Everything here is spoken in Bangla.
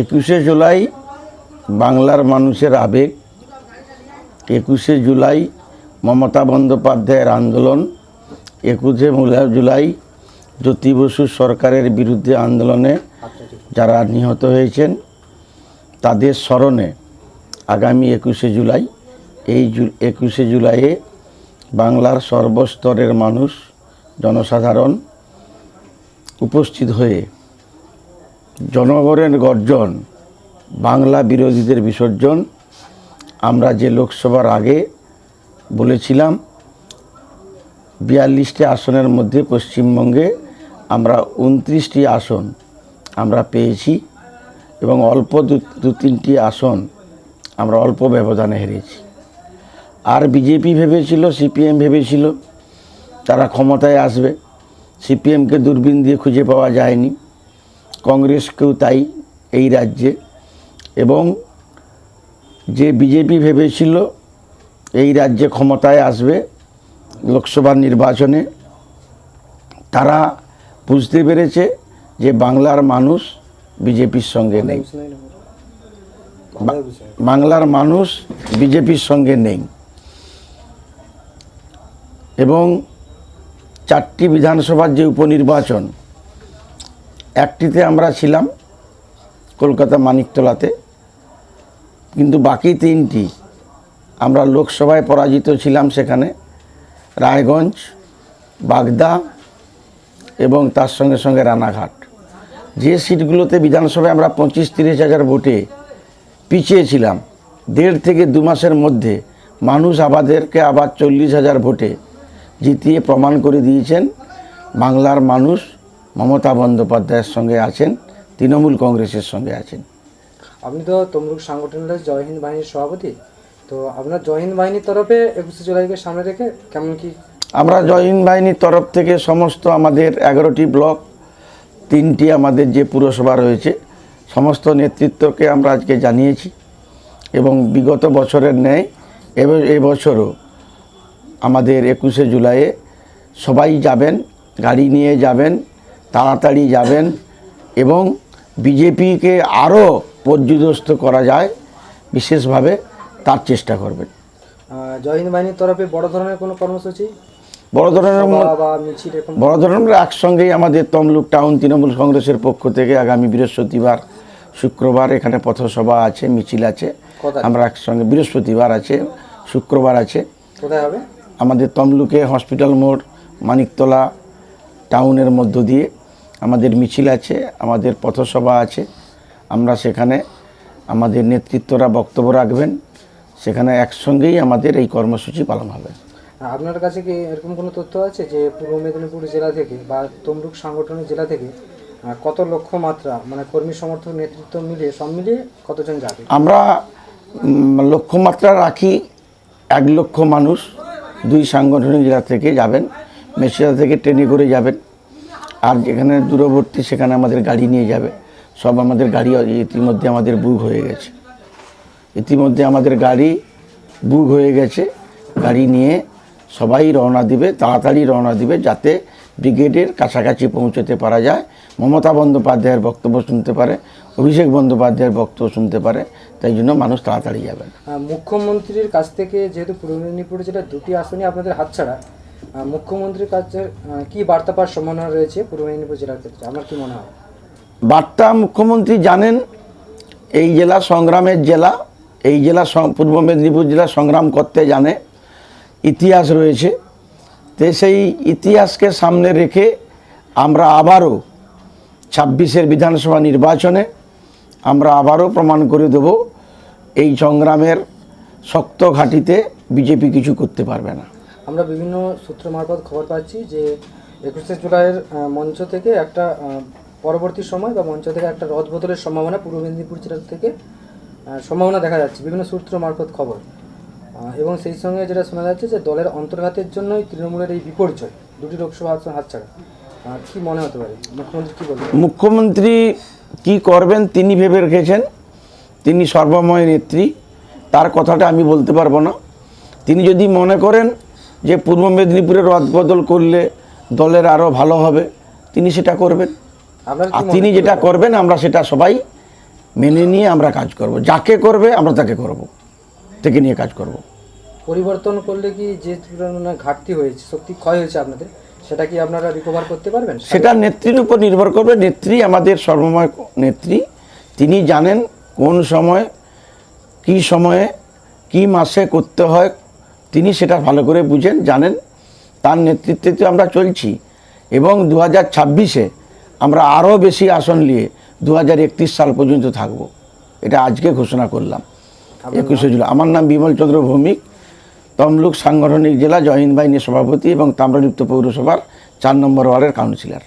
একুশে জুলাই বাংলার মানুষের আবেগ। একুশে জুলাই মমতা বন্দ্যোপাধ্যায়ের আন্দোলন। একুশে জুলাই জ্যোতি বসু সরকারের বিরুদ্ধে আন্দোলনে যারা নিহত হয়েছেন, তাদের স্মরণে আগামী একুশে জুলাই, এই একুশে জুলাইয়ে বাংলার সর্বস্তরের মানুষ, জনসাধারণ উপস্থিত হয়ে জনগণের গর্জন, বাংলা বিরোধীদের বিসর্জন, আমরা যে লোকসভার আগে বলেছিলাম, বিয়াল্লিশটি আসনের মধ্যে পশ্চিমবঙ্গে আমরা উনত্রিশটি আসন আমরা পেয়েছি এবং অল্প দু তিনটি আসন আমরা অল্প ব্যবধানে হেরেছি। আর বিজেপি ভেবেছিল, সিপিএম ভেবেছিল, তারা ক্ষমতায় আসবে, সিপিএমকে দূরবীন দিয়ে খুঁজে পাওয়া যায়নি। কংগ্রেসকেও তাই এই রাজ্যে। এবং যে বিজেপি ভেবেছিল এই রাজ্যে ক্ষমতায় আসবে লোকসভা নির্বাচনে, তারা বুঝতে পেরেছে যে বাংলার মানুষ বিজেপির সঙ্গে নেই। বাংলার মানুষ বিজেপির সঙ্গে নেই। এবং চারটি বিধানসভার যে উপনির্বাচন একটিতে আমরা ছিলাম কলকাতা মানিকতলাতে, কিন্তু বাকি তিনটি আমরা লোকসভায় পরাজিত ছিলাম সেখানে। রায়গঞ্জ, বাগদা এবং তার সঙ্গে সঙ্গে রানাঘাট। যে সিটগুলোতে বিধানসভায় আমরা পঁচিশ তিরিশ হাজার ভোটে পিছিয়েছিলাম, দেড় থেকে দু মাসের মধ্যে মানুষ আমাদেরকে আবার চল্লিশ হাজার ভোটে জিতিয়ে প্রমাণ করে দিয়েছেন বাংলার মানুষ মমতা বন্দ্যোপাধ্যায়ের সঙ্গে আছেন তৃণমূল কংগ্রেসের সঙ্গে আছেন। আপনি তো তমলুক সাংগঠনিক জয় হিন্দ বাহিনীর সভাপতি তো আপনার জয় হিন্দ বাহিনীর তরফে একুশে জুলাইকে সামনে রেখে কেমন কি? আমরা জয়িন বাহিনীর তরফ থেকে সমস্ত আমাদের এগারোটি ব্লক তিনটি আমাদের যে পুরসভা রয়েছে সমস্ত নেতৃত্বকে আমরা আজকে জানিয়েছি এবং বিগত বছরের ন্যায় এব- এবছরও আমাদের একুশে জুলাইয়ে সবাই যাবেন গাড়ি নিয়ে যাবেন তাড়াতাড়ি যাবেন এবং বিজেপিকে আরও পর্যুদস্ত করা যায় বিশেষভাবে তার চেষ্টা করবেন। জয় হিন্দ বাহিনীর তরফে বড় ধরনের কোনো কর্মসূচি? বড় ধরনের বড় ধরনের একসঙ্গেই আমাদের তমলুক টাউন তৃণমূল কংগ্রেসের পক্ষ থেকে আগামী বৃহস্পতিবার শুক্রবার এখানে পথসভা আছে মিছিল আছে। আমরা একসঙ্গে বৃহস্পতিবার আছে শুক্রবার আছে। কোথায় হবে? আমাদের তমলুকে হসপিটাল মোড় মানিকতলা টাউনের মধ্য দিয়ে। আমাদের মিছিল আছে আমাদের পথসভা আছে। আমরা সেখানে আমাদের নেতৃত্বরা বক্তব্য রাখবেন। সেখানে একসঙ্গেই আমাদের এই কর্মসূচি পালন হবে। আপনার কাছে কি এরকম কোনো তথ্য আছে যে পূর্ব মেদিনীপুর জেলা থেকে বা তমলুক সাংগঠনিক জেলা থেকে কত লক্ষ মাত্রা মানে কর্মী সমর্থক নেতৃত্ব মিলে সব মিলিয়ে কতজন যাবে? আমরা লক্ষ্যমাত্রা রাখি এক লক্ষ মানুষ দুই সাংগঠনিক জেলা থেকে যাবেন। মেশিয়া থেকে ট্রেনে করে যাবেন। আর যেখানে দূরবর্তী সেখানে আমাদের গাড়ি নিয়ে যাবে। সব আমাদের গাড়ি ইতিমধ্যে আমাদের বুক হয়ে গেছে। ইতিমধ্যে আমাদের গাড়ি বুক হয়ে গেছে। গাড়ি নিয়ে সবাই রওনা দিবে তাড়াতাড়ি রওনা দিবে যাতে ব্রিগেডের কাছাকাছি পৌঁছতে পারা যায়। মমতা বন্দ্যোপাধ্যায়ের বক্তব্য শুনতে পারে অভিষেক বন্দ্যোপাধ্যায়ের বক্তব্য শুনতে পারে তাই জন্য মানুষ তাড়াতাড়ি যাবেন আহ, মুখ্যমন্ত্রীর কাছ থেকে যেহেতু পূর্ব মেদিনীপুর জেলার দুটি আসনই আপনাদের হাতছাড়া মুখ্যমন্ত্রীর কাছে কি বার্তা পাওয়ার সম্ভাবনা রয়েছে পূর্ব মেদিনীপুর জেলার ক্ষেত্রে? আমার কি মনে হয়? বার্তা মুখ্যমন্ত্রী জানেন, এই জেলা সংগ্রামের জেলা, এই জেলা পূর্ব মেদিনীপুর জেলা সংগ্রাম করতে জানে, ইতিহাস রয়েছে। তো সেই ইতিহাসকে সামনে রেখে আমরা আবারও ছাব্বিশের বিধানসভা নির্বাচনে আমরা আবারও প্রমাণ করে দেব, এই সংগ্রামের শক্ত ঘাঁটিতে বিজেপি কিছু করতে পারবে না। আমরা বিভিন্ন সূত্র মারফত খবর পাচ্ছি যে একুশে জুলাইয়ের মঞ্চ থেকে একটা পরবর্তী সময় বা মঞ্চ থেকে একটা রদ বদলের সম্ভাবনা পূর্ব মেদিনীপুর জেলা থেকে সম্ভাবনা দেখা যাচ্ছে, বিভিন্ন সূত্র মারফত খবর। এবং সেই সঙ্গে যেটা শোনা যাচ্ছে যে দলের অন্তর্ঘাতের জন্যই তৃণমূলের এই বিপর্যয়, দুটি লোকসভা আসন হাতছাড়া। কি মনে হতে পারে? মুখ্যমন্ত্রী কি বলবেন? মুখ্যমন্ত্রী কি করবেন তিনি ভেবে রেখেছেন। তিনি সর্বময় নেত্রী, তার কথাটা আমি বলতে পারব না। তিনি যদি মনে করেন যে পূর্ব মেদিনীপুরে রদবদল করলে দলের আরও ভালো হবে তিনি সেটা করবেন। আর তিনি যেটা করবেন আমরা সেটা সবাই মেনে নিয়ে আমরা কাজ করব। যাকে করবে আমরা তাকে করব থেকে নিয়ে কাজ করব। পরিবর্তন করলে কি যে ঘাটতি হয়েছে শক্তি ক্ষয় হয়েছে আপনাদের সেটা কি আপনারা রিকভার করতে পারবেন? সেটা নেত্রীর উপর নির্ভর করবে। নেত্রী আমাদের সর্বময় নেত্রী তিনি জানেন কোন সময় কি সময়ে কি মাসে করতে হয় তিনি সেটা ভালো করে বুঝেন জানেন তার নেতৃত্বে তো আমরা চলছি। এবং দু হাজার ছাব্বিশে আমরা আরও বেশি আসন নিয়ে দু হাজার একত্রিশ সাল পর্যন্ত থাকব। এটা আজকে ঘোষণা করলাম। একুশে জুলাই। আমার নাম বিমল চন্দ্র ভৌমিক। তমলুক সাংগঠনিক জেলা জয়েন বাহিনীর সভাপতি এবং তাম্রলিপ্ত পৌরসভার চার নম্বর ওয়ার্ডের কাউন্সিলর।